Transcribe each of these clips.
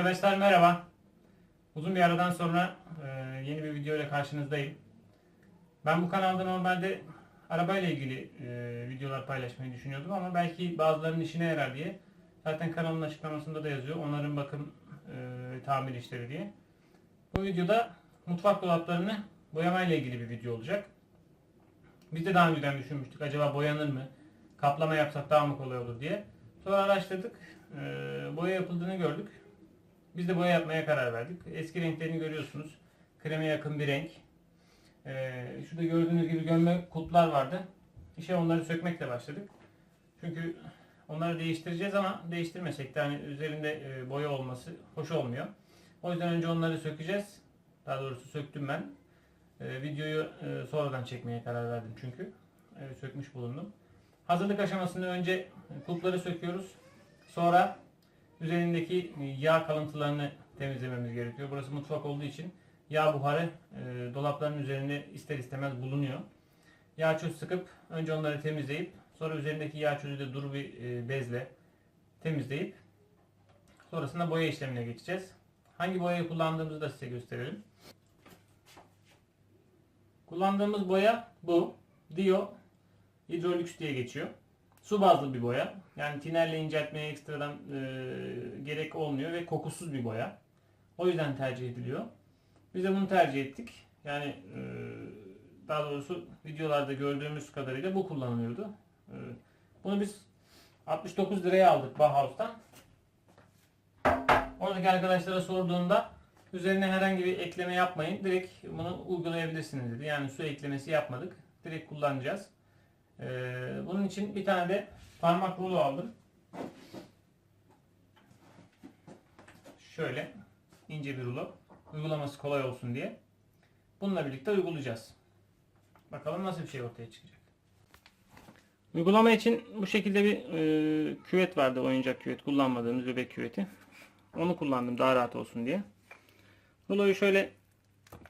Arkadaşlar merhaba. Uzun bir aradan sonra e, yeni bir video ile karşınızdayım. Ben bu kanalda normalde arabayla ilgili e, videolar paylaşmayı düşünüyordum ama belki bazılarının işine yarar diye. Zaten kanalın açıklamasında da yazıyor. Onların bakım e, tamir işleri diye. Bu videoda mutfak dolaplarını boyamayla ilgili bir video olacak. Biz de daha önceden düşünmüştük. Acaba boyanır mı? Kaplama yapsak daha mı kolay olur diye. Sonra araştırdık. E, boya yapıldığını gördük. Biz de boya yapmaya karar verdik. Eski renklerini görüyorsunuz. Kreme yakın bir renk. Ee, şurada gördüğünüz gibi gömme kulplar vardı. İşe onları sökmekle başladık. Çünkü onları değiştireceğiz ama değiştirmesek de hani üzerinde e, boya olması hoş olmuyor. O yüzden önce onları sökeceğiz. Daha doğrusu söktüm ben. Ee, videoyu e, sonradan çekmeye karar verdim çünkü. E, sökmüş bulundum. Hazırlık aşamasında önce kulpları söküyoruz. Sonra üzerindeki yağ kalıntılarını temizlememiz gerekiyor. Burası mutfak olduğu için yağ buharı e, dolapların üzerinde ister istemez bulunuyor. Yağ çöz sıkıp önce onları temizleyip sonra üzerindeki yağ çözü de duru bir e, bezle temizleyip sonrasında boya işlemine geçeceğiz. Hangi boyayı kullandığımızı da size gösterelim. Kullandığımız boya bu. Dio Hydrolux diye geçiyor. Su bazlı bir boya. Yani tinerle inceltmeye ekstradan e, gerek olmuyor ve kokusuz bir boya. O yüzden tercih ediliyor. Biz de bunu tercih ettik. Yani e, daha doğrusu videolarda gördüğümüz kadarıyla bu kullanılıyordu. E, bunu biz 69 liraya aldık Bauhaus'tan. Oradaki arkadaşlara sorduğumda üzerine herhangi bir ekleme yapmayın. Direkt bunu uygulayabilirsiniz dedi. Yani su eklemesi yapmadık. Direkt kullanacağız. Ee, bunun için bir tane de parmak rulo aldım. Şöyle ince bir rulo. Uygulaması kolay olsun diye. Bununla birlikte uygulayacağız. Bakalım nasıl bir şey ortaya çıkacak. Uygulama için bu şekilde bir e, küvet vardı. Oyuncak küvet. Kullanmadığımız bebek küveti. Onu kullandım daha rahat olsun diye. Ruloyu şöyle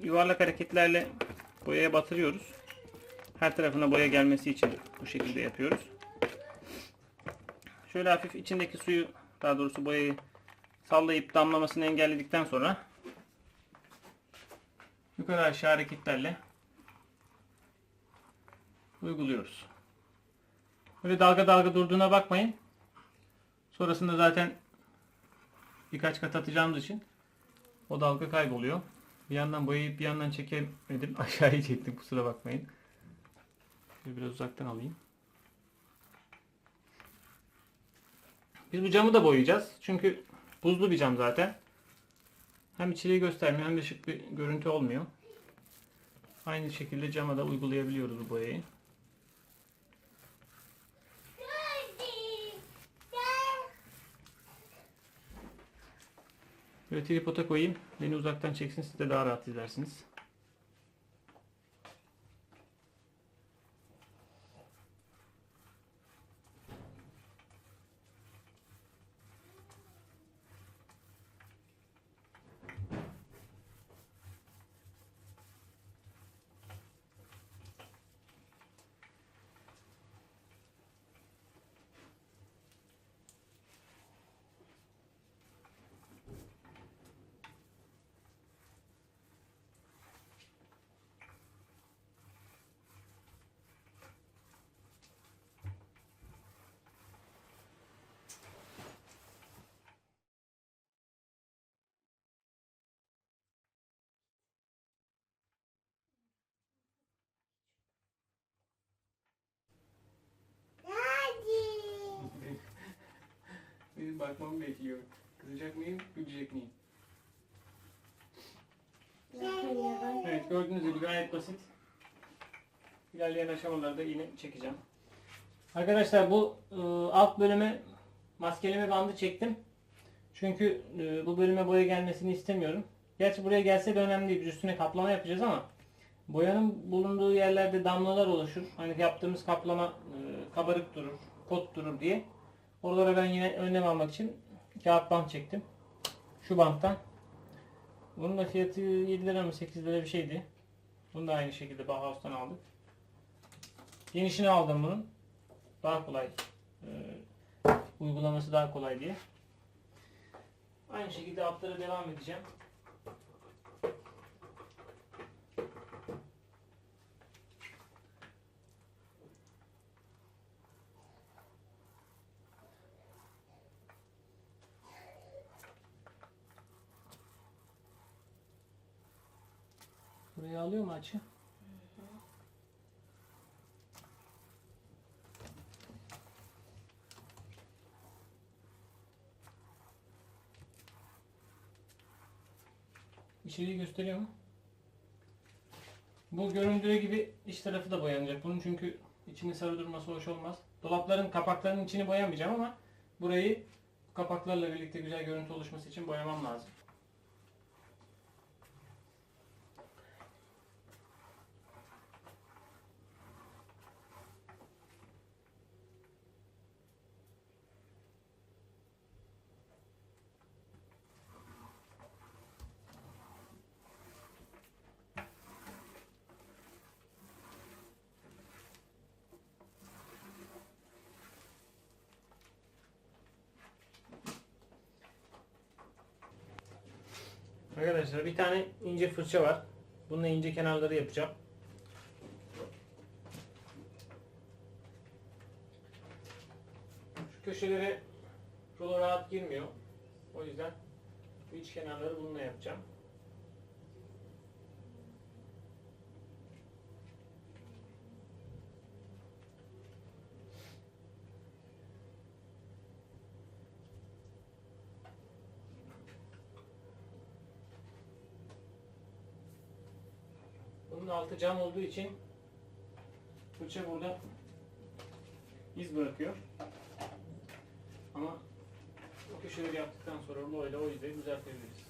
yuvarlak hareketlerle boyaya batırıyoruz. Her tarafına boya gelmesi için bu şekilde yapıyoruz. Şöyle hafif içindeki suyu daha doğrusu boyayı sallayıp damlamasını engelledikten sonra yukarı aşağı hareketlerle uyguluyoruz. Böyle dalga dalga durduğuna bakmayın. Sonrasında zaten birkaç kat atacağımız için o dalga kayboluyor. Bir yandan boyayıp bir yandan çekemedim. Aşağıya çektim kusura bakmayın. Biraz uzaktan alayım. Biz bu camı da boyayacağız. Çünkü buzlu bir cam zaten. Hem içeriği göstermiyor hem de şık bir görüntü olmuyor. Aynı şekilde cama da uygulayabiliyoruz bu boyayı. Böyle tripoda koyayım. Beni uzaktan çeksin siz de daha rahat izlersiniz. Bakmamı bekliyor. Kızacak mıyım, gülecek miyim? Evet gördüğünüz gibi gayet basit. İlerleyen aşamalarda yine çekeceğim. Arkadaşlar bu e, alt bölüme maskeleme bandı çektim. Çünkü e, bu bölüme boya gelmesini istemiyorum. Gerçi buraya gelse de önemli değil. Üstüne kaplama yapacağız ama boyanın bulunduğu yerlerde damlalar oluşur. Hani yaptığımız kaplama e, kabarık durur, kot durur diye. Oralara ben yine önlem almak için kağıt bant çektim. Şu banttan. Bunun da fiyatı 7 lira mı 8 lira bir şeydi. Bunu da aynı şekilde Bauhaus'tan aldık. Genişini aldım bunun. Daha kolay. e, uygulaması daha kolay diye. Aynı şekilde altlara devam edeceğim. Burayı alıyor mu açı? İçeriği gösteriyor mu? Bu göründüğü gibi iç tarafı da boyanacak. Bunun çünkü içinin sarı durması hoş olmaz. Dolapların kapaklarının içini boyamayacağım ama burayı kapaklarla birlikte güzel görüntü oluşması için boyamam lazım. Arkadaşlar bir tane ince fırça var. Bununla ince kenarları yapacağım. Şu köşelere rulo rahat girmiyor. O yüzden iç kenarları bununla yapacağım. Altı cam olduğu için fırça burada iz bırakıyor. Ama o köşeleri yaptıktan sonra rulo ile o izleri düzeltebiliriz.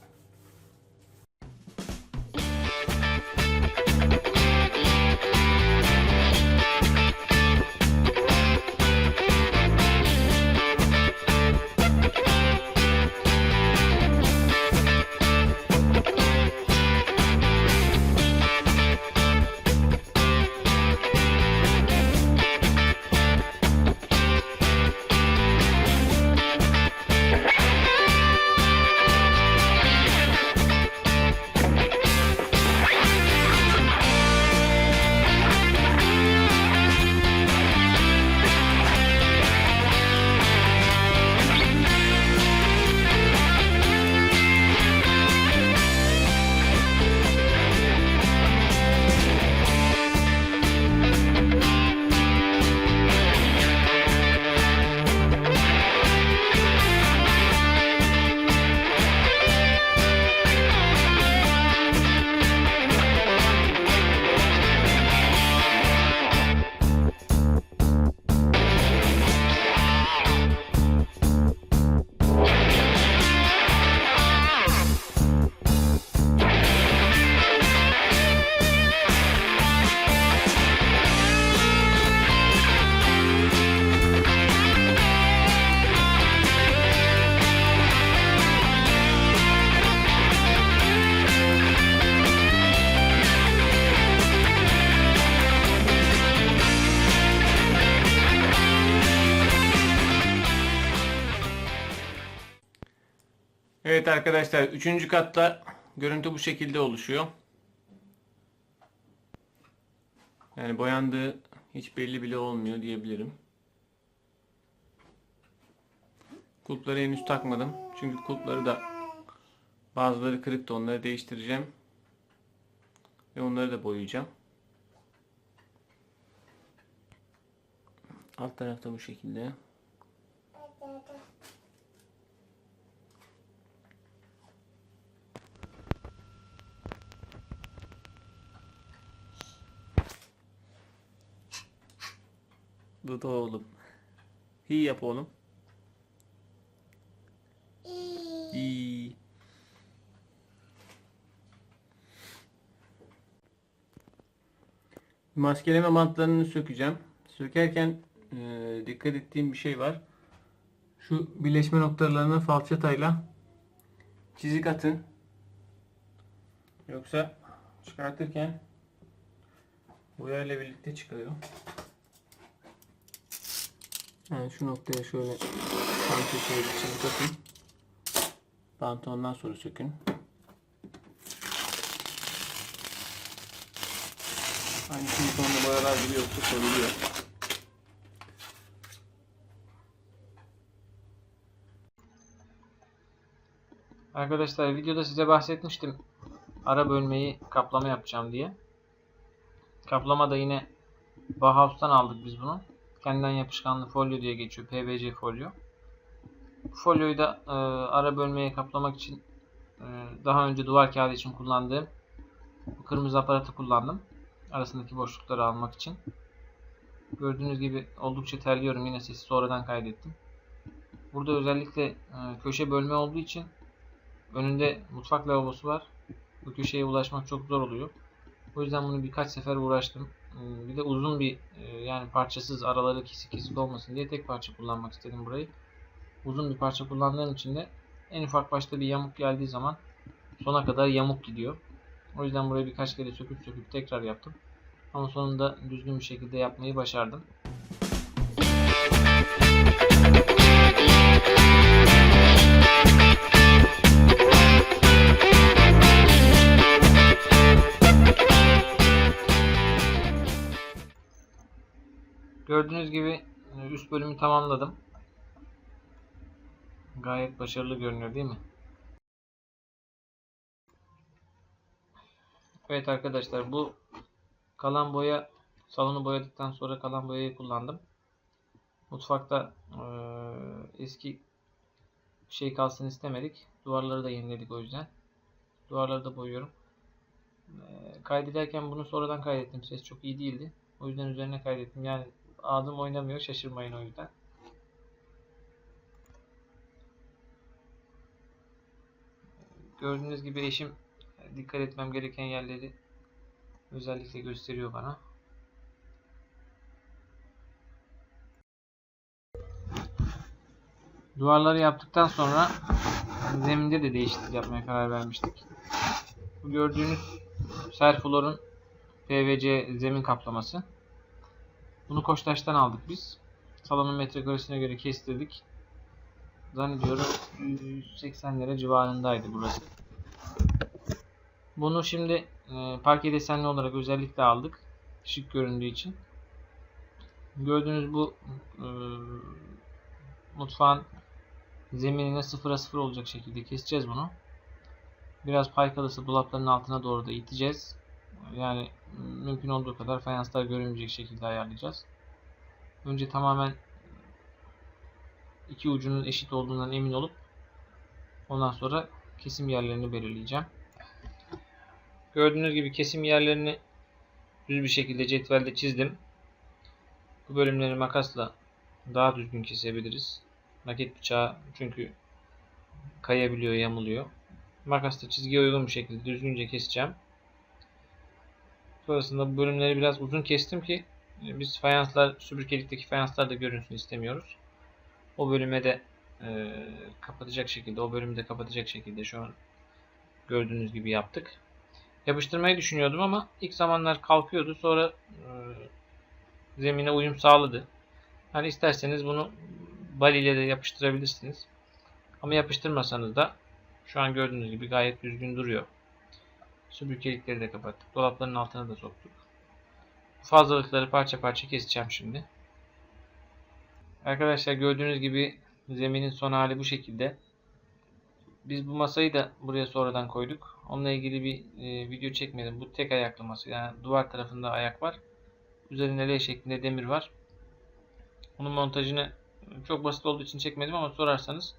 Evet arkadaşlar 3. katta görüntü bu şekilde oluşuyor. Yani boyandığı hiç belli bile olmuyor diyebilirim. Kulpları henüz takmadım. Çünkü kulpları da bazıları kırıktı onları değiştireceğim. Ve onları da boyayacağım. Alt tarafta bu şekilde. Bu da oğlum. İyi yap oğlum. İyi. Maskeleme bantlarını sökeceğim. Sökerken e, dikkat ettiğim bir şey var. Şu birleşme noktalarına falçatayla çizik atın. Yoksa çıkartırken boyayla birlikte çıkıyor. Yani şu noktaya şöyle tam köşeye bir çizik atın. Bantı ondan sonra sökün. Aynı silikonlu boyalar gibi yoksa soruluyor. Arkadaşlar videoda size bahsetmiştim. Ara bölmeyi kaplama yapacağım diye. Kaplama da yine Bauhaus'tan aldık biz bunu. Kendinden yapışkanlı folyo diye geçiyor. PVC folyo. Bu folyoyu da e, ara bölmeye kaplamak için e, daha önce duvar kağıdı için kullandığım bu kırmızı aparatı kullandım. Arasındaki boşlukları almak için. Gördüğünüz gibi oldukça terliyorum. Yine sesi sonradan kaydettim. Burada özellikle e, köşe bölme olduğu için önünde mutfak lavabosu var. Bu köşeye ulaşmak çok zor oluyor. O yüzden bunu birkaç sefer uğraştım. E, Bir de uzun bir e, yani parçasız araları kesik kesik olmasın diye tek parça kullanmak istedim burayı. Uzun bir parça kullandığım için de en ufak başta bir yamuk geldiği zaman sona kadar yamuk gidiyor. O yüzden burayı birkaç kere söküp söküp tekrar yaptım. Ama sonunda düzgün bir şekilde yapmayı başardım. Gördüğünüz gibi e, üst bölümü tamamladım. Gayet başarılı görünüyor değil mi? Evet arkadaşlar bu kalan boya salonu boyadıktan sonra kalan boyayı kullandım. Mutfakta eee, eski şey kalsın istemedik. Duvarları da yeniledik o yüzden. Duvarları da boyuyorum. Eee, kaydederken bunu sonradan kaydettim. Ses çok iyi değildi. O yüzden üzerine kaydettim. Yani ağzım oynamıyor. Şaşırmayın o yüzden. Gördüğünüz gibi eşim dikkat etmem gereken yerleri özellikle gösteriyor bana. Duvarları yaptıktan sonra zeminde de değişiklik yapmaya karar vermiştik. Bu gördüğünüz Serflor'un PVC zemin kaplaması. Bunu Koçtaş'tan aldık biz. Salonun metrekaresine göre kestirdik. Zannediyorum 180 lira civarındaydı burası. Bunu şimdi e, parke desenli olarak özellikle aldık. Şık göründüğü için. Gördüğünüz bu e, mutfağın zeminine sıfıra sıfır olacak şekilde keseceğiz bunu. Biraz paykalısı dolapların altına doğru da iteceğiz. Yani mümkün olduğu kadar fayanslar görünmeyecek şekilde ayarlayacağız. Önce tamamen iki ucunun eşit olduğundan emin olup ondan sonra kesim yerlerini belirleyeceğim. Gördüğünüz gibi kesim yerlerini düz bir şekilde cetvelde çizdim. Bu bölümleri makasla daha düzgün kesebiliriz. Maket bıçağı çünkü kayabiliyor, yamuluyor. Makasla çizgiye uygun bir şekilde düzgünce keseceğim. Sonrasında bu bölümleri biraz uzun kestim ki e, biz fayanslar, süpürgelikteki fayanslar da görünsün istemiyoruz. O bölüme de e, kapatacak şekilde, o bölümü de kapatacak şekilde şu an gördüğünüz gibi yaptık. Yapıştırmayı düşünüyordum ama ilk zamanlar kalkıyordu. Sonra e, zemine uyum sağladı. Hani isterseniz bunu bal ile de yapıştırabilirsiniz. Ama yapıştırmasanız da şu an gördüğünüz gibi gayet düzgün duruyor. Süpürgelikleri de kapattık. Dolapların altına da soktuk. Fazlalıkları parça parça keseceğim şimdi. Arkadaşlar gördüğünüz gibi zeminin son hali bu şekilde. Biz bu masayı da buraya sonradan koyduk. Onunla ilgili bir e, video çekmedim. Bu tek ayaklı masa. Yani duvar tarafında ayak var. Üzerinde L şeklinde demir var. Bunun montajını çok basit olduğu için çekmedim ama sorarsanız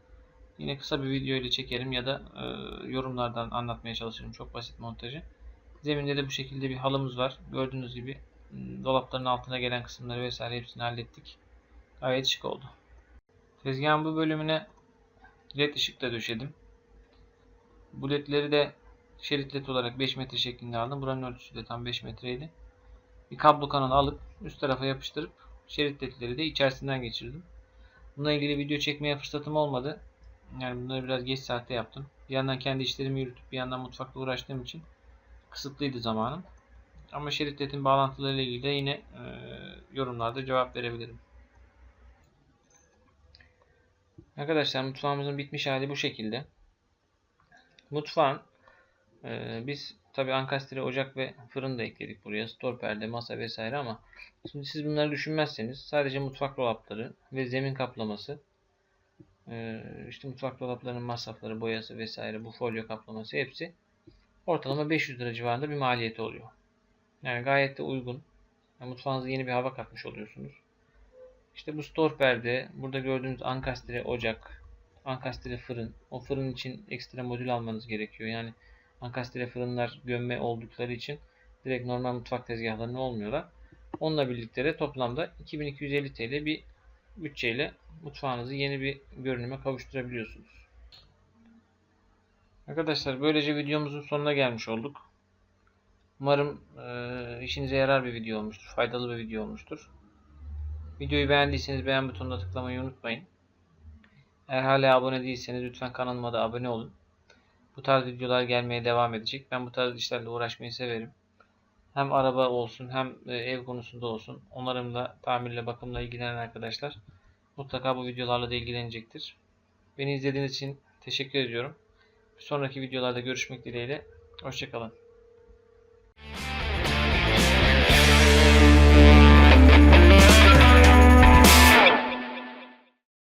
yine kısa bir video ile çekerim ya da e, yorumlardan anlatmaya çalışırım. Çok basit montajı. Zeminde de bu şekilde bir halımız var. Gördüğünüz gibi m, dolapların altına gelen kısımları vesaire hepsini hallettik. Gayet şık oldu. Tezgahın bu bölümüne led ışık da döşedim. Bu ledleri de şerit led olarak 5 metre şeklinde aldım. Buranın ölçüsü de tam 5 metreydi. Bir kablo kanalı alıp üst tarafa yapıştırıp şerit ledleri de içerisinden geçirdim. Bununla ilgili video çekmeye fırsatım olmadı. Yani bunları biraz geç saatte yaptım. Bir yandan kendi işlerimi yürütüp bir yandan mutfakla uğraştığım için kısıtlıydı zamanım. Ama şerit ledin bağlantılarıyla ilgili de yine e, yorumlarda cevap verebilirim. Arkadaşlar mutfağımızın bitmiş hali bu şekilde. Mutfağın e, biz tabi ankastre ocak ve fırın da ekledik buraya. Stor perde, masa vesaire ama şimdi siz bunları düşünmezseniz sadece mutfak dolapları ve zemin kaplaması işte mutfak dolaplarının masrafları, boyası vesaire bu folyo kaplaması hepsi ortalama 500 lira civarında bir maliyeti oluyor. Yani gayet de uygun. Yani mutfağınıza yeni bir hava katmış oluyorsunuz. İşte bu store perde, burada gördüğünüz ankastre ocak, ankastre fırın. O fırın için ekstra modül almanız gerekiyor. Yani ankastre fırınlar gömme oldukları için direkt normal mutfak tezgahlarında olmuyorlar. Onunla birlikte de toplamda 2250 TL bir bütçeyle mutfağınızı yeni bir görünüme kavuşturabiliyorsunuz. Arkadaşlar böylece videomuzun sonuna gelmiş olduk. Umarım e, işinize yarar bir video olmuştur. Faydalı bir video olmuştur. Videoyu beğendiyseniz beğen butonuna tıklamayı unutmayın. Eğer hala abone değilseniz lütfen kanalıma da abone olun. Bu tarz videolar gelmeye devam edecek. Ben bu tarz işlerle uğraşmayı severim. Hem araba olsun hem e, ev konusunda olsun. Onarımla, tamirle, bakımla ilgilenen arkadaşlar mutlaka bu videolarla da ilgilenecektir. Beni izlediğiniz için teşekkür ediyorum. Bir sonraki videolarda görüşmek dileğiyle. Hoşçakalın.